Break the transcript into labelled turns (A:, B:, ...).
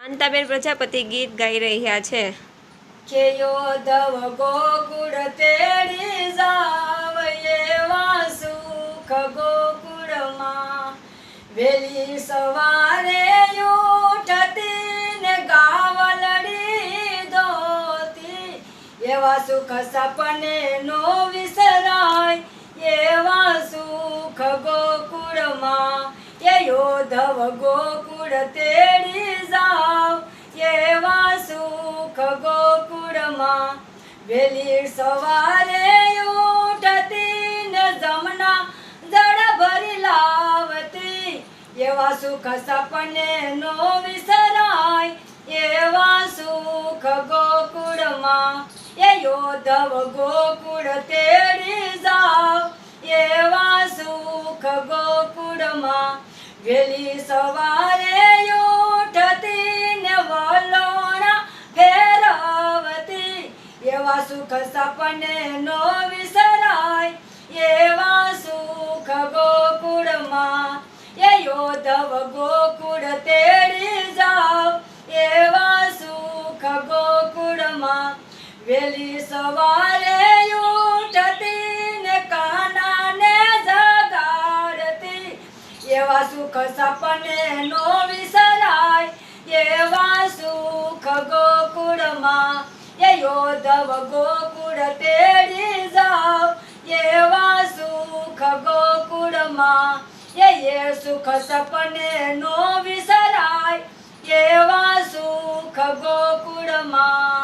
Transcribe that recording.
A: શાંતાબેન પ્રજાપતિ ગીત ગાઈ રહ્યા છે.
B: કે યોધવ ગોકુળ તેડી જાવ એવા સુખ ગોકુળમાં. વેલી સવારે ઉઠતી ને ગાવલડી દોતી એવા સુખ સપને નો વિસરાય એવા સુખ ગોકુળમાં. એ યોધવ ગોકુળ તેડી ગોકુળમાં વેલી સવારે ઉઠતી ને જમના. જળ ભરી લાવતી. એવા સુખ સપને નો વિસરાય. એવા સુખ ગોકુળમાં. એ યોધવ ગોકુળ તેડી જાવ. એવા સુખ ગોકુળમાં. વેલી સવારે ઉઠતી એવા સુખ સપને નો વિસરાય, એવા સુખ ગોકુળમાં, એ યોધવ ગોકુળ તેડી જાવ, એવા સુખ ગોકુળમાં, વેલી સવારે ઉઠતી ને કાનાને જગાડતી, એવા સુખ સપને નો યોધવ ગોકુળ તેડી જાવ. એવા સુખ ગોકુળમાં એ સુખ સપને નો વિસરાય. એવા સુખ ગોકુળમાં